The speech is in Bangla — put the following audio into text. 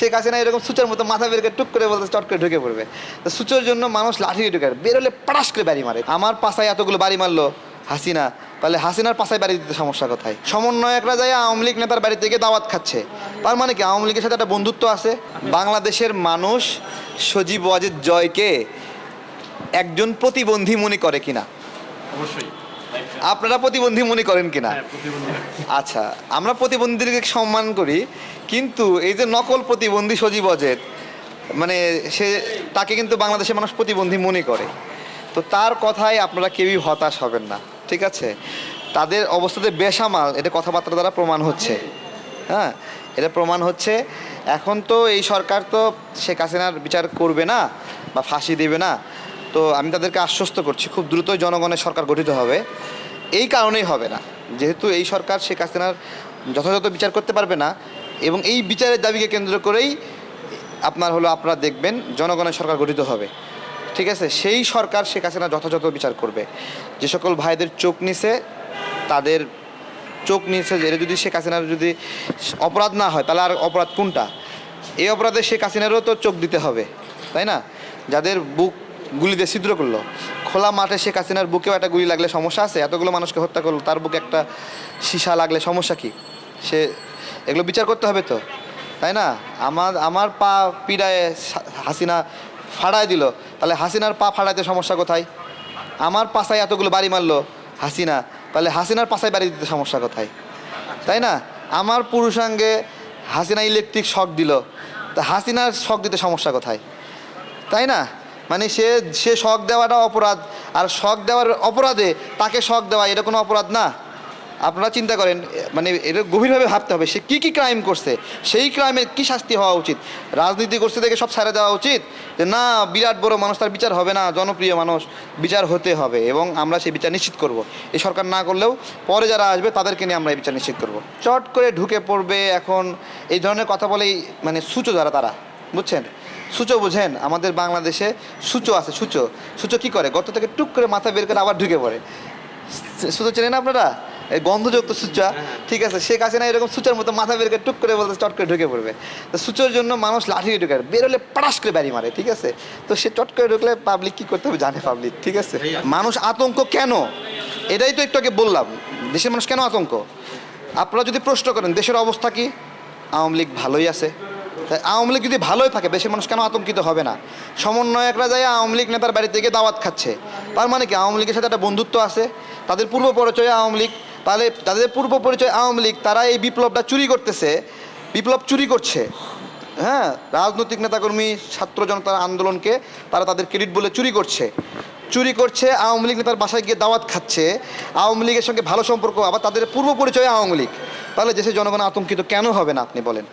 শেখ হাসিনা এরকম সুচোর মতো মাথা বের করে টুক করে বলতে চট করে ঢুকে পড়বে। তো সুচোর জন্য মানুষ লাঠি ঢুকে বেরোলে পাটাস করে বাড়ি মারে। আমার পাশায় এতগুলো বাড়ি মারলো হাসিনা, তাহলে হাসিনার পাশায় বাড়ি দিতে সমস্যা কোথায়? সমন্বয়করা যায় আওয়ামী লীগ নেতার বাড়ি থেকে দাওয়াত খাচ্ছে। তার মানে কি? আওয়ামী লীগের সাথে একটা বন্ধুত্ব আছে। বাংলাদেশের মানুষ সজীব ওয়াজেদ জয়কে একজন প্রতিবন্ধী মনে করে কিনা? অবশ্যই। আপনারা প্রতিবন্ধী মনে করেন কিনা? হ্যাঁ আচ্ছা আমরা প্রতিবন্ধীদেরকে সম্মান করি কিন্তু এই যে নকল প্রতিবন্ধী সজীব অজেদ মানে সে তাকে কিন্তু বাংলাদেশের মানুষ প্রতিবন্ধী মনে করে। তো তার কথায় আপনারা কেউই হতাশ হবেন না ঠিক আছে? তাদের অবস্থাতে বেসামাল এটা কথাবার্তা দ্বারা প্রমাণ হচ্ছে। হ্যাঁ এটা প্রমাণ হচ্ছে এখন তো এই সরকার তো শেখ হাসিনার বিচার করবে না বা ফাঁসি দেবে না তো আমি তাদেরকে আশ্বস্ত করছি, খুব দ্রুতই জনগণের সরকার গঠিত হবে। এই কারণেই হবে না। যেহেতু এই সরকার শেখ হাসিনার যথাযথ বিচার করতে পারবে না এবং এই বিচারের দাবিকে কেন্দ্র করেই আপনার হলো আপনারা দেখবেন জনগণের সরকার গঠিত হবে। ঠিক আছে? সেই সরকার শেখ হাসিনা যথাযথ বিচার করবে। যে সকল ভাইদের চোখ নিছে তাদের চোখ নিয়েছে যে যদি শেখ হাসিনার যদি অপরাধ না হয়, তাহলে আর অপরাধ কোনটা? এই অপরাধে শেখ হাসিনারও তো চোখ দিতে হবে, তাই না? যাদের বুক গুলি দিয়ে ছিদ্র করল। খোলা মাঠে শেখ হাসিনার বুকেও একটা গুলি লাগলে সমস্যা আছে? এতগুলো মানুষকে হত্যা করল, তার বুকে একটা সীসা লাগলে সমস্যা কি? সে, এগুলো বিচার করতে হবে তো, তাই না? আমার আমার পা পিড়ায় হাসিনা ফাড়ায় দিল, তাহলে হাসিনার পা ফাড়াইতে সমস্যা কোথায়? আমার পাশায় এতগুলো বাড়ি মারলো হাসিনা, তাহলে হাসিনার পাশায় বাড়ি দিতে সমস্যা কোথায়? তাই না? আমার পুরুষাঙ্গে হাসিনা ইলেকট্রিক শক দিল, তা হাসিনার শক দিতে সমস্যা কোথায়? তাই না? মানে সে সে শখ দেওয়াটা অপরাধ। আর শখ দেওয়ার অপরাধে তাকে শখ দেওয়া, এটা কোনো অপরাধ না। আপনারা চিন্তা করেন মানে এটা গভীরভাবে ভাবতে হবে, সে কী কী ক্রাইম করছে? সেই ক্রাইমের কী শাস্তি হওয়া উচিত? রাজনীতি করছে দেখে সব ছাড়া দেওয়া উচিত? যে না, বিরাট বড় মানুষ, তার বিচার হবে না, জনপ্রিয় মানুষ, বিচার হতে হবে এবং আমরা সেই বিচার নিশ্চিত করব। এই সরকার না করলেও পরে যারা আসবে, তাদেরকে নিয়ে আমরা এই বিচার নিশ্চিত করব। চট করে ঢুকে পড়বে এখন, এই ধরনের কথা বলেই মানে সূচো যারা, তারা। বুঝছেন? সূচো বোঝেন আমাদের বাংলাদেশে সূচো আছে সূচো। সূচো কি করে? গর্ত থেকে টুক করে মাথা বের করে আবার ঢুকে পড়ে। সূচো চেনেন আপনারা? এই গন্ধযুক্ত সূচা। ঠিক আছে সে কাছে না এরকম সূচার মতো মাথা বের করে টুক করে বলতে চট করে ঢুকে পড়বে। তো সূচোর জন্য মানুষ লাঠি ঢুকে বেরোলে পাটাস করে বাড়ি মারে ঠিক আছে? তো সে চট করে ঢুকলে পাবলিক কী করতে হবে? জানে পাবলিক ঠিক আছে? মানুষ আতঙ্ক কেন? এটাই তো একটু আগে বললাম। দেশের মানুষ কেন আতঙ্ক? আপনারা যদি প্রশ্ন করেন দেশের অবস্থা কি? আওয়ামী লীগ ভালোই আছে। তাই আওয়ামী লীগ যদি ভালোই থাকে দেশের মানুষ কেন আতঙ্কিত হবে না? সমন্বয়করা যায় আওয়ামী লীগ নেতার বাড়ি থেকে দাওয়াত খাচ্ছে। তার মানে কি? আওয়ামী লীগের সাথে একটা বন্ধুত্ব আছে। তাদের পূর্ব পরিচয় আওয়ামী লীগ। তাহলে তাদের পূর্ব পরিচয় আওয়ামী লীগ, তারা এই বিপ্লবটা চুরি করতেছে। বিপ্লব চুরি করছে। হ্যাঁ? রাজনৈতিক নেতাকর্মী, ছাত্র জনতার আন্দোলনকে তারা তাদের ক্রেডিট বলে চুরি করছে। চুরি করছে, আওয়ামী লীগ নেতার বাসায় গিয়ে দাওয়াত খাচ্ছে। আওয়ামী লীগের সঙ্গে ভালো সম্পর্ক, আবার তাদের পূর্ব পরিচয় আওয়ামী লীগ। তাহলে দেশের জনগণ আতঙ্কিত কেন হবে না আপনি বলেন?